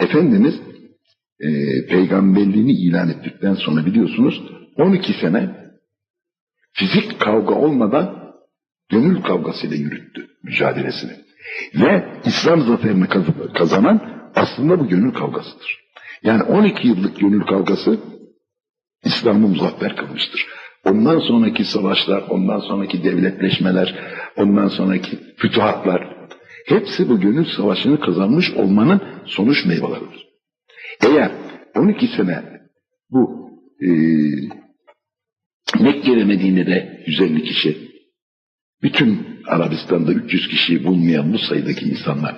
Efendimiz e, peygamberliğini ilan ettikten sonra biliyorsunuz 12 sene fizik kavga olmadan gönül kavgasıyla yürüttü mücadelesini. Ve İslam zaferini kaz- kazanan aslında bu gönül kavgasıdır. Yani 12 yıllık gönül kavgası İslam'ı muzaffer kılmıştır. Ondan sonraki savaşlar, ondan sonraki devletleşmeler, ondan sonraki fütuhatlar hepsi bu gönül savaşını kazanmış olmanın sonuç meyveleridir. Eğer 12 sene bu e, Mekke ve Medine'de 150 kişi, bütün Arabistan'da 300 kişiyi bulmayan bu sayıdaki insanlar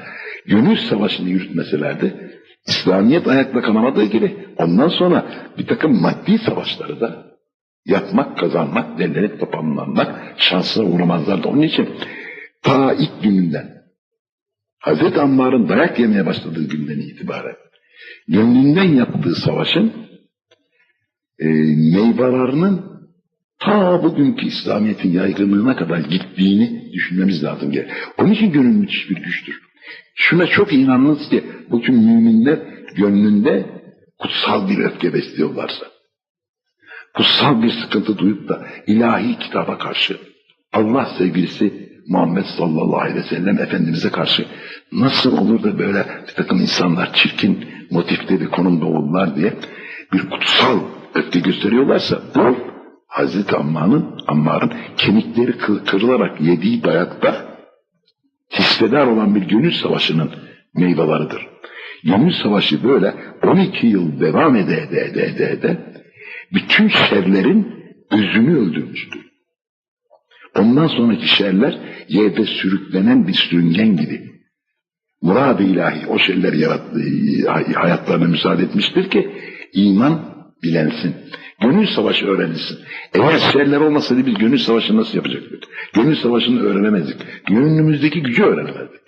gönül savaşını yürütmeselerdi, İslamiyet ayakta kalamadığı gibi ondan sonra bir takım maddi savaşları da yapmak, kazanmak, derlenip toparlanmak şansına uğramazlardı. Onun için ta ilk gününden Hazreti Ammar'ın dayak yemeye başladığı günden itibaren gönlünden yaptığı savaşın e, meyvelerinin ta bugünkü İslamiyet'in yaygınlığına kadar gittiğini düşünmemiz lazım. Gel. Onun için gönül müthiş bir güçtür. Şuna çok inanınız ki bugün müminler gönlünde kutsal bir öfke besliyorlarsa, kutsal bir sıkıntı duyup da ilahi kitaba karşı, Allah sevgilisi Muhammed sallallahu aleyhi ve sellem Efendimiz'e karşı nasıl olur da böyle bir takım insanlar çirkin motifte bir konumda olurlar diye bir kutsal öfke gösteriyorlarsa bu Hazreti Ammar'ın Ammar'ın kemikleri kı- kırılarak yediği dayakta hissedar olan bir gönül savaşının meyveleridir. Gönül savaşı böyle 12 yıl devam ede ede ede ede, ede bütün şerlerin özünü öldürmüştür. Ondan sonraki şerler yerde sürüklenen bir sürüngen gibi. Murad-ı ilahi o şerleri yarattığı hayatlarına müsaade etmiştir ki iman bilensin. Gönül savaşı öğrenilsin. Eğer şerler olmasaydı biz gönül savaşı nasıl yapacaktık? Gönül savaşını öğrenemezdik. Gönlümüzdeki gücü öğrenemezdik.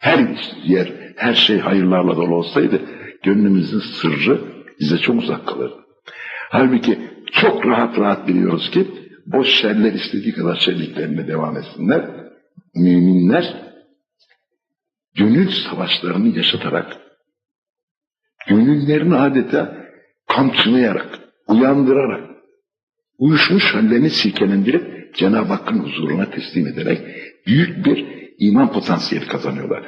Her yer, her şey hayırlarla dolu olsaydı gönlümüzün sırrı bize çok uzak kalırdı. Halbuki çok rahat rahat biliyoruz ki boş şerler istediği kadar şerliklerine devam etsinler. Müminler gönül savaşlarını yaşatarak, gönüllerini adeta kamçılayarak, uyandırarak, uyuşmuş hallerini silkelendirip Cenab-ı Hakk'ın huzuruna teslim ederek büyük bir iman potansiyeli kazanıyorlar.